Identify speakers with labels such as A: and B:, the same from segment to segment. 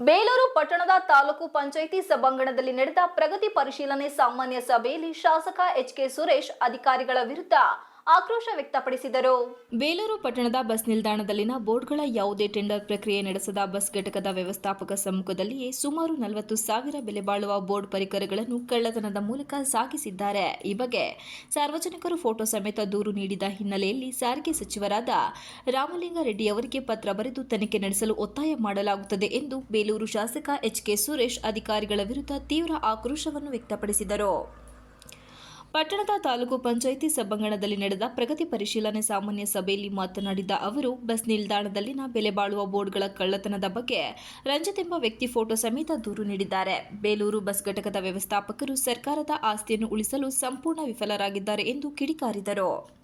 A: ಬೇಲೂರು ಪಟ್ಟಣದ ತಾಲೂಕು ಪಂಚಾಯಿತಿ ಸಭಾಂಗಣದಲ್ಲಿ ನಡೆದ ಪ್ರಗತಿ ಪರಿಶೀಲನೆ ಸಾಮಾನ್ಯ ಸಭೆಯಲ್ಲಿ ಶಾಸಕ ಎಚ್ ಕೆ ಸುರೇಶ್ ಅಧಿಕಾರಿಗಳ ವಿರುದ್ಧ ಆಕ್ರೋಶ ವ್ಯಕ್ತಪಡಿಸಿದರು. ಬೇಲೂರು ಪಟ್ಟಣದ ಬಸ್ ನಿಲ್ದಾಣದಲ್ಲಿನ ಬೋರ್ಡ್ಗಳ ಯಾವುದೇ ಟೆಂಡರ್ ಪ್ರಕ್ರಿಯೆ ನಡೆಸದ ಬಸ್ ಘಟಕದ ವ್ಯವಸ್ಥಾಪಕ ಸಮ್ಮುಖದಲ್ಲಿಯೇ ಸುಮಾರು ನಲವತ್ತು ಸಾವಿರ ಬೆಲೆ ಬಾಳುವ ಬೋರ್ಡ್ ಪರಿಕರಗಳನ್ನು ಕಳ್ಳತನದ ಮೂಲಕ ಸಾಗಿಸಿದ್ದಾರೆ. ಈ ಬಗ್ಗೆ ಸಾರ್ವಜನಿಕರು ಫೋಟೋ ಸಮೇತ ದೂರು ನೀಡಿದ ಹಿನ್ನೆಲೆಯಲ್ಲಿ ಸಾರಿಗೆ ಸಚಿವರಾದ ರಾಮಲಿಂಗಾರೆಡ್ಡಿ ಅವರಿಗೆ ಪತ್ರ ಬರೆದು ತನಿಖೆ ನಡೆಸಲು ಒತ್ತಾಯ ಮಾಡಲಾಗುತ್ತದೆ ಎಂದು ಬೇಲೂರು ಶಾಸಕ ಎಚ್ ಕೆ ಸುರೇಶ್ ಅಧಿಕಾರಿಗಳ ವಿರುದ್ಧ ತೀವ್ರ ಆಕ್ರೋಶವನ್ನು ವ್ಯಕ್ತಪಡಿಸಿದರು. ಪಟ್ಟಣದ ತಾಲೂಕು ಪಂಚಾಯಿತಿ ಸಭಾಂಗಣದಲ್ಲಿ ನಡೆದ ಪ್ರಗತಿ ಪರಿಶೀಲನೆ ಸಾಮಾನ್ಯ ಸಭೆಯಲ್ಲಿ ಮಾತನಾಡಿದ ಅವರು, ಬಸ್ ನಿಲ್ದಾಣದಲ್ಲಿನ ಬೆಲೆ ಬಾಳುವ ಬೋರ್ಡ್ಗಳ ಕಳ್ಳತನದ ಬಗ್ಗೆ ರಂಜಿತ್ ಎಂಬ ವ್ಯಕ್ತಿ ಫೋಟೋ ಸಮೇತ ದೂರು ನೀಡಿದ್ದಾರೆ. ಬೇಲೂರು ಬಸ್ ಘಟಕದ ವ್ಯವಸ್ಥಾಪಕರು ಸರ್ಕಾರದ ಆಸ್ತಿಯನ್ನು ಉಳಿಸಲು ಸಂಪೂರ್ಣ ವಿಫಲರಾಗಿದ್ದಾರೆ ಎಂದು ಕಿಡಿಕಾರಿದರು.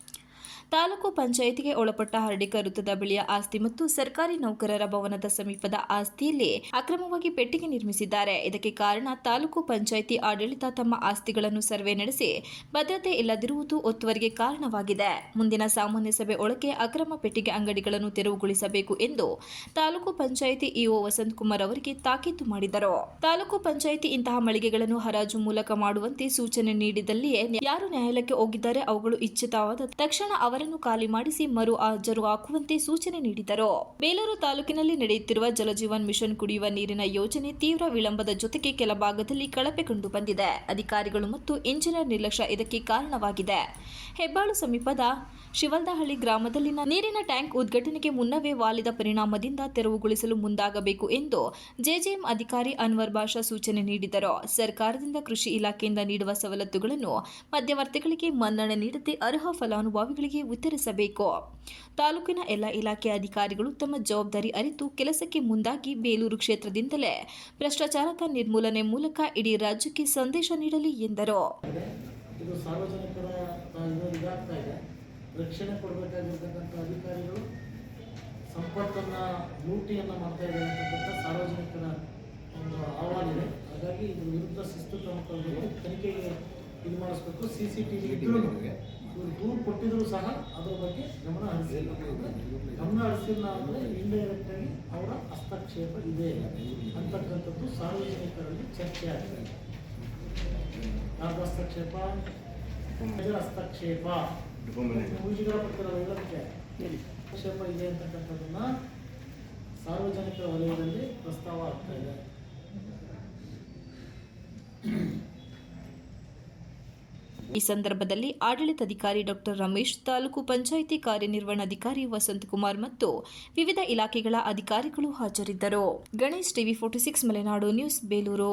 A: ತಾಲೂಕು ಪಂಚಾಯಿತಿಗೆ ಒಳಪಟ್ಟ ಹರಡಿಕ ವೃತ್ತದ ಬಳಿಯ ಆಸ್ತಿ ಮತ್ತು ಸರ್ಕಾರಿ ನೌಕರರ ಭವನದ ಸಮೀಪದ ಆಸ್ತಿಯಲ್ಲಿ ಅಕ್ರಮವಾಗಿ ಪೆಟ್ಟಿಗೆ ನಿರ್ಮಿಸಿದ್ದಾರೆ. ಇದಕ್ಕೆ ಕಾರಣ ತಾಲೂಕು ಪಂಚಾಯಿತಿ ಆಡಳಿತ ತಮ್ಮ ಆಸ್ತಿಗಳನ್ನು ಸರ್ವೆ ನಡೆಸಿ ಭದ್ರತೆ ಇಲ್ಲದಿರುವುದು ಒತ್ತುವರಿಗೆ ಕಾರಣವಾಗಿದೆ. ಮುಂದಿನ ಸಾಮಾನ್ಯ ಸಭೆ ಒಳಗೆ ಅಕ್ರಮ ಪೆಟ್ಟಿಗೆ ಅಂಗಡಿಗಳನ್ನು ತೆರವುಗೊಳಿಸಬೇಕು ಎಂದು ತಾಲೂಕು ಪಂಚಾಯಿತಿ ಇಒ ವಸಂತಕುಮಾರ್ ಅವರಿಗೆ ತಾಕೀತು ಮಾಡಿದರು. ತಾಲೂಕು ಪಂಚಾಯಿತಿ ಇಂತಹ ಮಳಿಗೆಗಳನ್ನು ಹರಾಜು ಮೂಲಕ ಮಾಡುವಂತೆ ಸೂಚನೆ ನೀಡಿದಲ್ಲಿಯೇ, ಯಾರು ನ್ಯಾಯಾಲಯಕ್ಕೆ ಹೋಗಿದ್ದಾರೆ ಅವುಗಳು ಇಚ್ಛಿತವಾದ ತಕ್ಷಣ ಅವರನ್ನು ಖಾಲಿ ಮಾಡಿಸಿ ಮರು ಹಾಜರು ಹಾಕುವಂತೆ ಸೂಚನೆ ನೀಡಿದರು. ಬೇಲೂರು ತಾಲೂಕಿನಲ್ಲಿ ನಡೆಯುತ್ತಿರುವ ಜಲಜೀವನ್ ಮಿಷನ್ ಕುಡಿಯುವ ನೀರಿನ ಯೋಜನೆ ತೀವ್ರ ವಿಳಂಬದ ಜೊತೆಗೆ ಕೆಲ ಭಾಗದಲ್ಲಿ ಕಳಪೆ ಕಂಡು ಬಂದಿದೆ. ಅಧಿಕಾರಿಗಳು ಮತ್ತು ಇಂಜಿನಿಯರ್ ನಿರ್ಲಕ್ಷ್ಯ ಇದಕ್ಕೆ ಕಾರಣವಾಗಿದೆ. ಹೆಬ್ಬಾಳು ಸಮೀಪದ ಶಿವಲ್ದಹಳ್ಳಿ ಗ್ರಾಮದಲ್ಲಿನ ನೀರಿನ ಟ್ಯಾಂಕ್ ಉದ್ಘಾಟನೆಗೆ ಮುನ್ನವೇ ವಾಲಿದ ಪರಿಣಾಮದಿಂದ ತೆರವುಗೊಳಿಸಲು ಮುಂದಾಗಬೇಕು ಎಂದು ಜೆಜೆಎಂ ಅಧಿಕಾರಿ ಅನ್ವರ್ ಬಾಷಾ ಸೂಚನೆ ನೀಡಿದರು. ಸರ್ಕಾರದಿಂದ ಕೃಷಿ ಇಲಾಖೆಯಿಂದ ನೀಡುವ ಸವಲತ್ತುಗಳನ್ನು ಮಧ್ಯವರ್ತಿಗಳಿಗೆ ಮನ್ನಣೆ ನೀಡದೆ ಅರ್ಹ ಫಲಾನುಭವಿಗಳಿಗೆ ವಿತರಿಸಬೇಕು. ತಾಲೂಕಿನ ಎಲ್ಲ ಇಲಾಖೆ ಅಧಿಕಾರಿಗಳು ತಮ್ಮ ಜವಾಬ್ದಾರಿ ಅರಿತು ಕೆಲಸಕ್ಕೆ ಮುಂದಾಗಿ ಬೇಲೂರು ಕ್ಷೇತ್ರದಿಂದಲೇ ಭ್ರಷ್ಟಾಚಾರದ ನಿರ್ಮೂಲನೆ ಮೂಲಕ ಇಡೀ ರಾಜ್ಯಕ್ಕೆ ಸಂದೇಶ ನೀಡಲಿ ಎಂದರು.
B: ಇದು ಸಾರ್ವಜನಿಕರ ಇದು ಇದಾಗ್ತಾ ಇದೆ. ರಕ್ಷಣೆ ಕೊಡಬೇಕಾಗಿರ್ತಕ್ಕಂಥ ಅಧಿಕಾರಿಗಳು ಸಂಪತ್ತನ್ನು ಲೂಟಿಯನ್ನು ಮಾಡ್ತಾ ಇದ್ದಾರೆ ಅಂತಕ್ಕಂಥ ಸಾರ್ವಜನಿಕರ ಒಂದು ಅಹವಾಲಿದೆ ಹಾಗಾಗಿ ಇದ್ರ ವಿರುದ್ಧ ಶಿಸ್ತು ಕ್ರಮ ತನಿಖೆಗೆ ಇದು ಮಾಡಿಸ್ಬೇಕು. ಸಿ ಸಿ ಟಿ ವಿ ಇದ್ರೂ ಇವರು ದೂರು ಕೊಟ್ಟಿದ್ರು ಸಹ ಅದರ ಬಗ್ಗೆ ಗಮನ ಹರಿಸಿಲ್ಲ ಗಮನ ಹರಿಸಿಲ್ಲ ಅಂದರೆ ಇಂಡೈರೆಕ್ಟ್ ಆಗಿ ಅವರ ಹಸ್ತಕ್ಷೇಪ ಇದೆ. ಅಂತಕ್ಕಂಥದ್ದು ಸಾರ್ವಜನಿಕರಲ್ಲಿ ಚರ್ಚೆ ಆಗ್ತದೆ ಯಾರ ಯಾರ್ದು ಹಸ್ತಕ್ಷೇಪ? ಹಸ್ತಕ್ಷೇಪ. ಪೂಜೆಗಳ ಪತ್ರ ಹೇಳೋದಕ್ಕೆ ಹಸ್ತಕ್ಷೇಪ ಇದೆ ಅಂತಕ್ಕಂಥದ್ದನ್ನ ಸಾರ್ವಜನಿಕ ವಲಯದಲ್ಲಿ ಪ್ರಸ್ತಾವ ಆಗ್ತಾ ಇದೆ.
A: ಈ ಸಂದರ್ಭದಲ್ಲಿ ಆಡಳಿತಾಧಿಕಾರಿ ಡಾಕ್ಟರ್ ರಮೇಶ್, ತಾಲೂಕು ಪಂಚಾಯಿತಿ ಕಾರ್ಯನಿರ್ವಹಣಾಧಿಕಾರಿ ವಸಂತಕುಮಾರ್ ಮತ್ತು ವಿವಿಧ ಇಲಾಖೆಗಳ ಅಧಿಕಾರಿಗಳು ಹಾಜರಿದ್ದರು. Ganesh TV forty six Malenadu news, Belur.